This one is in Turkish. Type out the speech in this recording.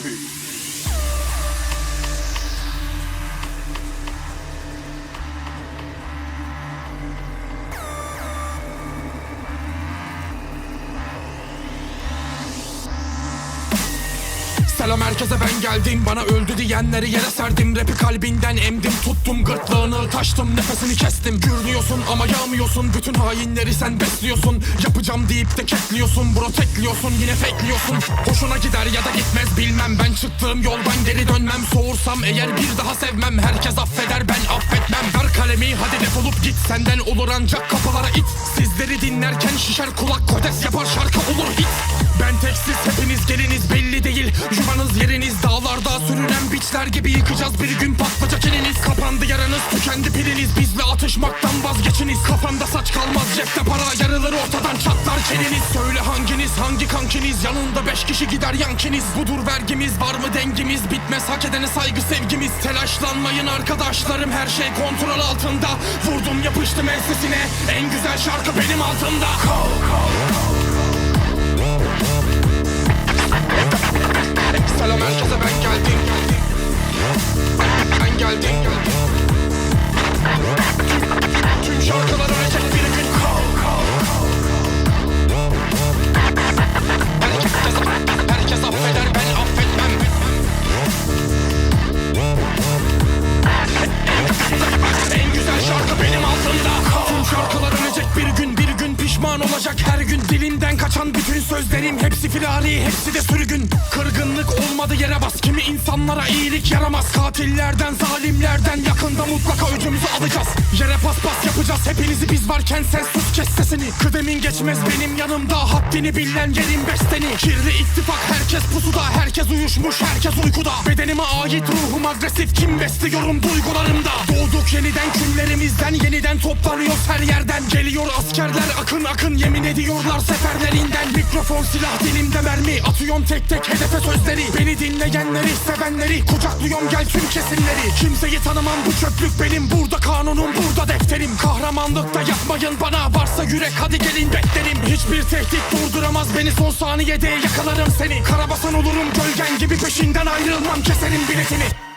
Peace. Selam herkese ben geldim. Bana öldü diyenleri yere serdim. Rapi kalbinden emdim. Tuttum gırtlağını taştım nefesini kestim. Gürlüyorsun ama yağmıyorsun. Bütün hainleri sen besliyorsun. Yapacağım deyip de ketliyorsun. Bro tekliyorsun yine fakeliyorsun Hoşuna gider ya da gitmez bilmem. Ben çıktığım yoldan geri dönmem. Soğursam eğer bir daha sevmem. Herkes affeder ben affetmem. Ver kalemi hadi defolup git. Senden olur ancak kapılara it. Sizleri dinlerken şişer kulak Kodes yapar. şarkı Yuvanız yeriniz dağlarda sürünen biçler gibi yıkacağız. Bir gün patlayacak eliniz. Kapandı yaranız tükendi piliniz. Bizle atışmaktan vazgeçiniz. Kafamda saç kalmaz cepte para. Yarılır ortadan çatlar çeneniz Söyle hanginiz hangi kankiniz? Yanında beş kişi gider yankiniz. Budur vergimiz var mı dengimiz? Bitmez hak edene saygı sevgimiz. Telaşlanmayın arkadaşlarım her şey kontrol altında. Vurdum yapıştım ensesine. En güzel şarkı benim altında Selam kaçan bütün sözlerim hepsi firari hepsi de sürgün. Kırgınlık olmadı yere bas kimi insanlara iyilik yaramaz. Katillerden zalimlerden yakında mutlaka öcümüzü alacağız. Yere paspas yapacağız hepinizi biz varken sen sus kes sesini. Kıdemin geçmez benim yanımda haddini bilen yerin besteni. Kirli ittifak herkes pusuda herkes uyuşmuş herkes uykuda. Bedenime ait ruhum agresif kim besliyorum duygularımda? Doğduk yeniden küllerimizden yeniden toplanıyoruz her yerden. Geliyor askerler akın akın yemin ediyorlar seferlerinden Mikrofon silah dilimde mermi. Atıyorum tek tek hedefe sözleri. Beni dinleyenleri sevenleri. Kucaklıyorum gel tüm kesimleri. Kimseyi tanımam bu çöplük benim. Burada kanunum burada defterim. Kahramanlıkta yapmayın bana. Varsa yürek hadi gelin beklerim. Hiçbir tehdit durduramaz beni. Son saniyede yakalarım seni. Karabasan olurum gölgen gibi peşinden ayrılmam. Keserim biletini